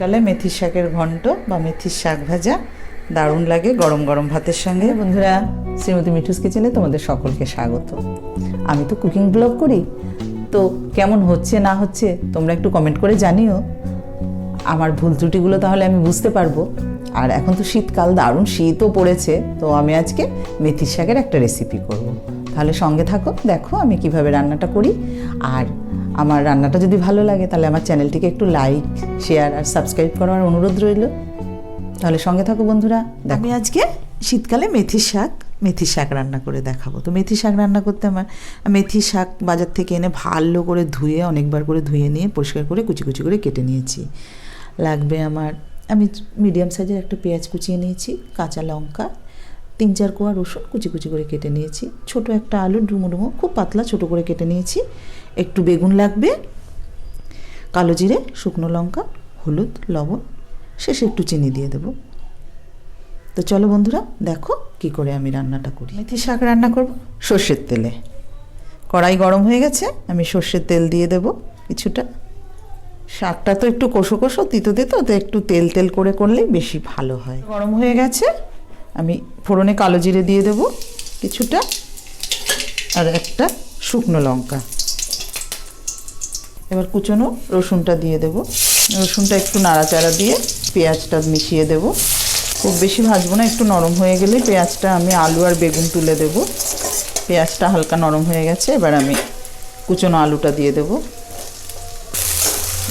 শীতকালে মেথির শাকের ঘন্ট বা মেথির শাক ভাজা দারুণ লাগে গরম গরম ভাতের সঙ্গে। বন্ধুরা, শ্রীমতী মিঠুস কিচেনে তোমাদের সকলকে স্বাগত। আমি তো কুকিং ব্লগ করি। তো কেমন হচ্ছে, না হচ্ছে, তোমরা একটু কমেন্ট করে জানিও। আমার ভুল ত্রুটিগুলো তাহলে আমি বুঝতে পারব। আর এখন তো শীতকাল, দারুণ শীতও পড়েছে। তো আমি আজকে মেথির শাকের একটা রেসিপি করব। তাহলে সঙ্গে থাকো, দেখো আমি কীভাবে রান্নাটা করি। আর আমার রান্নাটা যদি ভালো লাগে, তাহলে আমার চ্যানেলটিকে একটু লাইক শেয়ার আর সাবস্ক্রাইব করার অনুরোধ রইল। তাহলে সঙ্গে থাকো বন্ধুরা আমি আজকে শীতকালে মেথির শাক মেথির শাক রান্না করে দেখাবো। তো মেথি শাক রান্না করতে আমার, মেথি শাক বাজার থেকে এনে ভালো করে ধুয়ে, অনেকবার করে ধুয়ে নিয়ে পরিষ্কার করে কুচি কুচি করে কেটে নিয়েছি। লাগবে আমার, আমি মিডিয়াম সাইজের একটা পেঁয়াজ কুচিয়ে নিয়েছি, কাঁচা লঙ্কা তিন চার কোয়া রসুন কুচি কুচি করে কেটে নিয়েছি। ছোট একটা আলু ডুমো ডুমো খুব পাতলা ছোট করে কেটে নিয়েছি। একটু বেগুন লাগবে কালো জিরে শুকনো লঙ্কা হলুদ লবণ শেষে একটু চিনি দিয়ে দেবো। তো চলো বন্ধুরা দেখো কি করে আমি রান্নাটা করি। মেথি শাক রান্না করব? সর্ষের তেলে। কড়াই গরম হয়ে গেছে আমি সর্ষের তেল দিয়ে দেব কিছুটা। শাকটা তো একটু কোষো কোষো তিতো তিতো তো একটু তেল তেল করে করলেই বেশি ভালো হয়। গরম হয়ে গেছে। আমি ফোড়নে কালো জিরে দিয়ে দেব কিছুটা আর একটা শুকনো লঙ্কা। এবার কুচনো রসুনটা দিয়ে দেব। রসুনটা একটু নাড়াচাড়া দিয়ে পেঁয়াজটা মিশিয়ে দেব। খুব বেশি ভাজবো না, একটু নরম হয়ে গেলে পেঁয়াজটা আমি আলু আর বেগুন তুলে দেব। পেঁয়াজটা হালকা নরম হয়ে গেছে, এবার আমি কুচনো আলুটা দিয়ে দেব।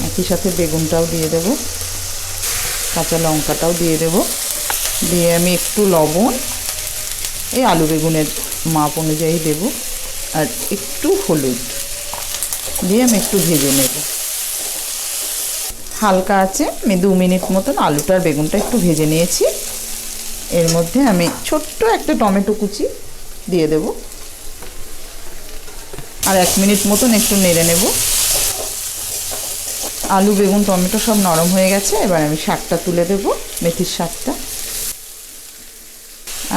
একই সাথে বেগুনটাও দিয়ে দেব, কাঁচা লঙ্কাটাও দিয়ে দেব। দিয়ে আমি একটু লবণ, এই আলু বেগুনের মাপ অনুযায়ী দেব, আর একটু হলুদ দিয়ে আমি একটু ভেজে নেব। হালকা আছে, আমি দু মিনিট মতন আলুটা আর বেগুনটা একটু ভেজে নিয়েছি। এর মধ্যে আমি ছোট্ট একটা টমেটো কুচি দিয়ে দেব। আর এক মিনিট মতন একটু নেড়ে নেব। আলু, বেগুন, টমেটো সব নরম হয়ে গেছে, এবার আমি শাকটা তুলে দেব, মেথির শাকটা।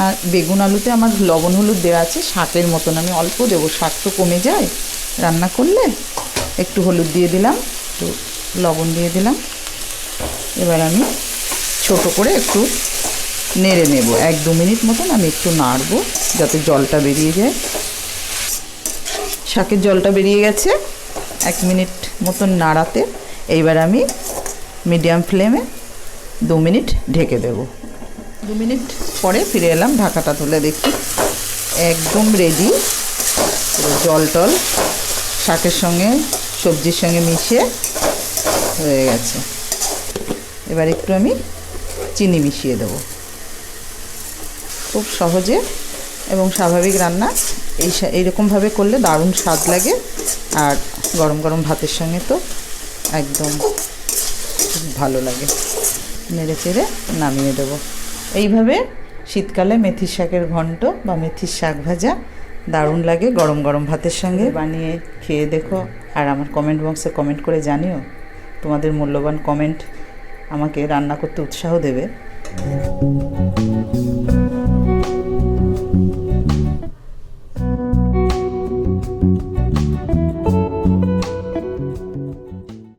আর বেগুন আলুতে আমার লবণ হলুদ দেওয়া আছে, শাকের মতন। আমি অল্প দেবো শাক তো কমে যায়। রান্না করলে একটু হলুদ দিয়ে দিলাম, একটু লবণ দিয়ে দিলাম। এবার আমি ছোট করে একটু নেড়ে নেব। এক দু মিনিট মতন আমি একটু নাড়বো, যাতে জলটা বেরিয়ে যায়। শাকের জলটা বেরিয়ে গেছে, এক মিনিট মতন নাড়াতে। এইবার আমি মিডিয়াম ফ্লেমে দু মিনিট ঢেকে দেব। দু মিনিট পরে ফিরে এলাম, ঢাকাটা তুলে দেখি। একদম রেডি জল টল, শাকের সঙ্গে, সবজির সঙ্গে মিশিয়ে হয়ে গেছে। এবার একটু আমি চিনি মিশিয়ে দেবো। খুব সহজে এবং স্বাভাবিক রান্না, এই এইরকমভাবে করলে দারুণ স্বাদ লাগে। আর গরম গরম ভাতের সঙ্গে তো একদম ভালো লাগে। নেড়ে চেড়ে নামিয়ে দেবো। এইভাবে শীতকালে মেথির শাকের ঘন্ট বা মেথির শাক ভাজা দারুণ লাগে, গরম গরম ভাতের সঙ্গে বানিয়ে খেয়ে দেখো। আর আমার কমেন্ট বক্সে কমেন্ট করে জানিও তোমাদের মূল্যবান কমেন্ট আমাকে রান্না করতে উৎসাহ দেবে।